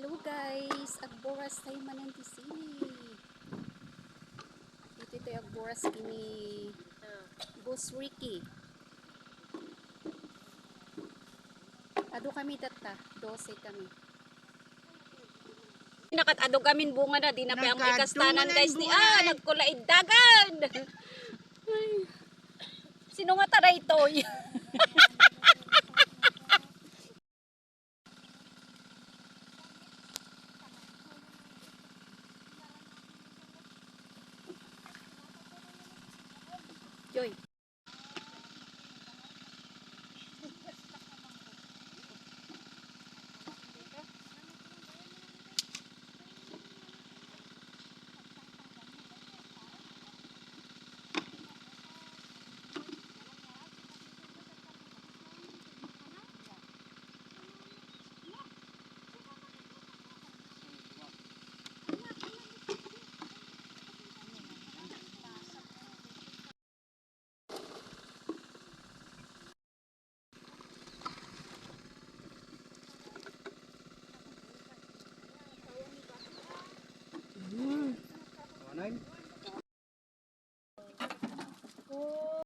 Hello guys, Agboras tayo manantisini. Dito ito yung Agboras kini Boss Ricky. Ado kami tata, 12 kami. Nakatado kami bunga na, di na pa ang may kastanan guys ni ah, nagkulaid dagan. Sino nga taray ito? Joy. name?